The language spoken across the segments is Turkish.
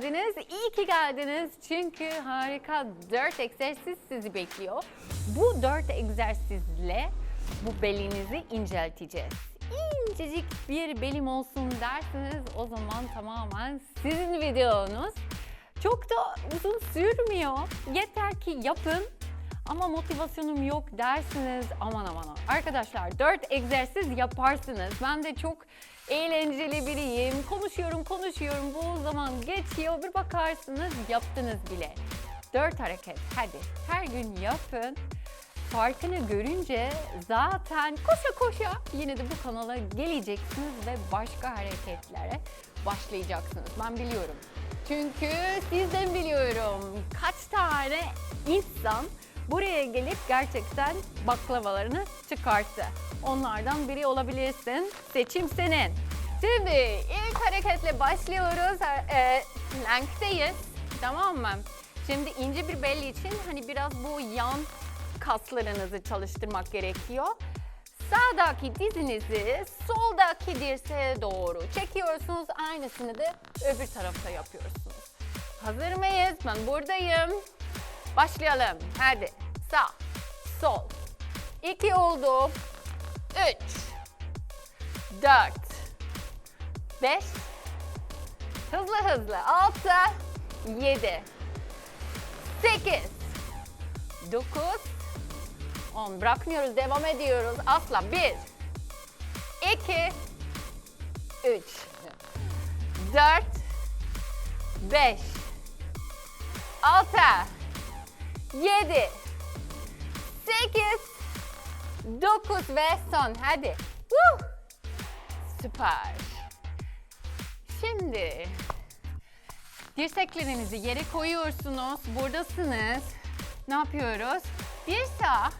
geldiniz. İyi ki geldiniz. Çünkü harika 4 egzersiz sizi bekliyor. Bu 4 egzersizle bu belinizi incelteceğiz. İncecik bir belim olsun derseniz o zaman tamamen sizin videonuz. Çok da uzun sürmüyor. Yeter ki yapın. Ama motivasyonum yok dersiniz aman aman. Arkadaşlar 4 egzersiz yaparsınız. Ben de çok eğlenceli biriyim. Konuşuyorum konuşuyorum bu zaman geçiyor bir bakarsınız yaptınız bile. 4 hareket hadi her gün yapın. Farkını görünce zaten koşa koşa yine de bu kanala geleceksiniz ve başka hareketlere başlayacaksınız. Ben biliyorum. Çünkü sizden biliyorum kaç tane insan buraya gelip gerçekten baklavalarını çıkarttı. Onlardan biri olabilirsin. Seçim senin. Şimdi ilk hareketle başlıyoruz. E, plankteyiz. Tamam mı? Şimdi ince bir belli için hani biraz bu yan kaslarınızı çalıştırmak gerekiyor. Sağdaki dizinizi soldaki dirseğe doğru çekiyorsunuz. Aynısını da öbür tarafta yapıyorsunuz. Hazır mıyız? Ben buradayım. Başlayalım. Hadi. Sağ, sol. İki oldu. Üç. Dört. Beş. Hızlı hızlı. Altı. Yedi. Sekiz. Dokuz. On. Bırakmıyoruz. Devam ediyoruz. Asla. Bir. iki, Üç. Dört. Beş. Altı. 7 8 9 ve son. Hadi. Woo! Süper. Şimdi dirseklerinizi yere koyuyorsunuz. Buradasınız. Ne yapıyoruz? Bir sağa,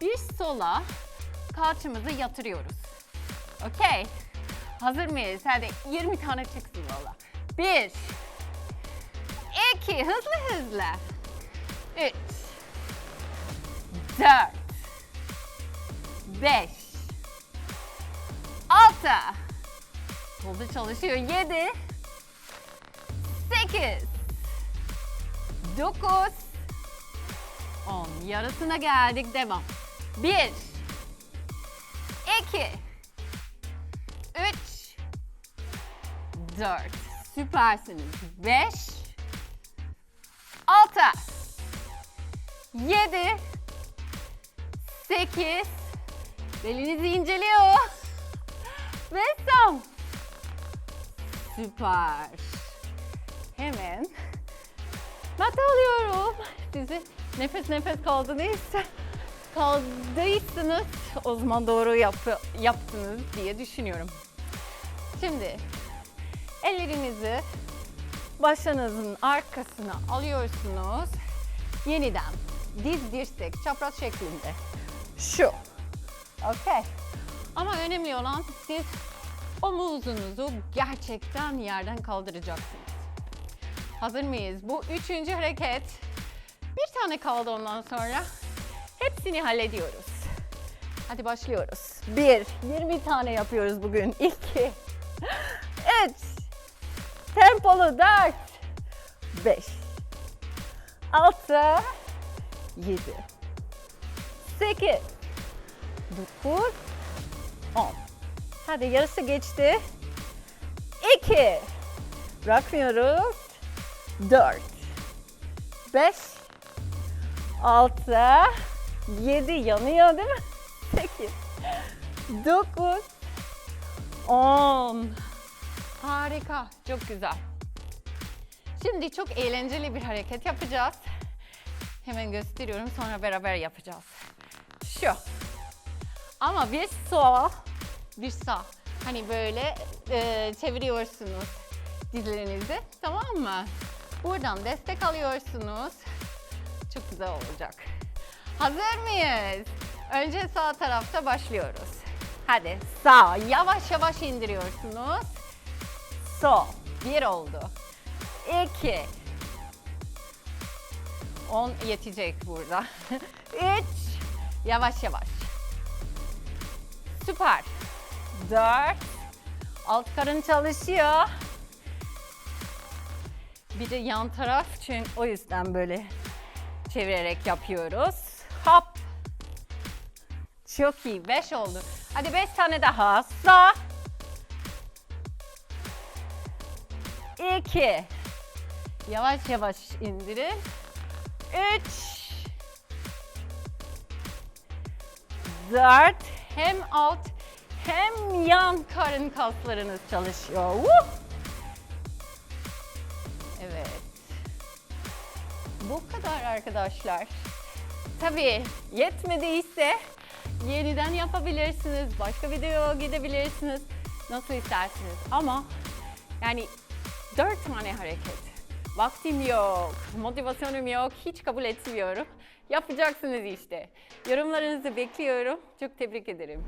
bir sola kalçamızı yatırıyoruz. Okey. Hazır mıyız? Hadi 20 tane çıksın valla. Bir, iki, hızlı hızlı. 3 4 5 6 Kolda çalışıyor. 7 8 9 10 Yarısına geldik. Devam. 1 2 3 4 Süpersiniz. 5 6 7 8 Belinizi inceliyor. Son. Süper. Hemen mat alıyorum. Sizi nefes nefes kaldınız. Kaldıysanız o zaman doğru yap, yaptınız diye düşünüyorum. Şimdi ellerinizi başınızın arkasına alıyorsunuz. Yeniden diz dirsek çapraz şeklinde. Şu. Okey. Ama önemli olan siz omuzunuzu gerçekten yerden kaldıracaksınız. Hazır mıyız? Bu üçüncü hareket. Bir tane kaldı ondan sonra. Hepsini hallediyoruz. Hadi başlıyoruz. Bir, 20 tane yapıyoruz bugün. İki, üç, tempolu dört, beş, altı, yedi, sekiz, dokuz, on. Hadi yarısı geçti. İki, bırakmıyoruz. Dört, beş, altı, yedi yanıyor değil mi? Sekiz, dokuz, on. Harika, çok güzel. Şimdi çok eğlenceli bir hareket yapacağız. Hemen gösteriyorum sonra beraber yapacağız. Şu. Ama bir sol, bir sağ. Hani böyle e, çeviriyorsunuz dizlerinizi. Tamam mı? Buradan destek alıyorsunuz. Çok güzel olacak. Hazır mıyız? Önce sağ tarafta başlıyoruz. Hadi sağ. Yavaş yavaş indiriyorsunuz. Sol. Bir oldu. İki. On yetecek burada. Üç. Yavaş yavaş. Süper. Dört. Alt karın çalışıyor. Bir de yan taraf çünkü o yüzden böyle çevirerek yapıyoruz. Hop. Çok iyi. Beş oldu. Hadi beş tane daha. Sağ. İki. Yavaş yavaş indirin. Üç. Dört. Hem alt hem yan karın kaslarınız çalışıyor. Woo! Evet. Bu kadar arkadaşlar. Tabii yetmediyse yeniden yapabilirsiniz. Başka videoya gidebilirsiniz. Nasıl isterseniz. Ama yani dört tane hareket. Vaktim yok, motivasyonum yok, hiç kabul etmiyorum. Yapacaksınız işte. Yorumlarınızı bekliyorum. Çok tebrik ederim.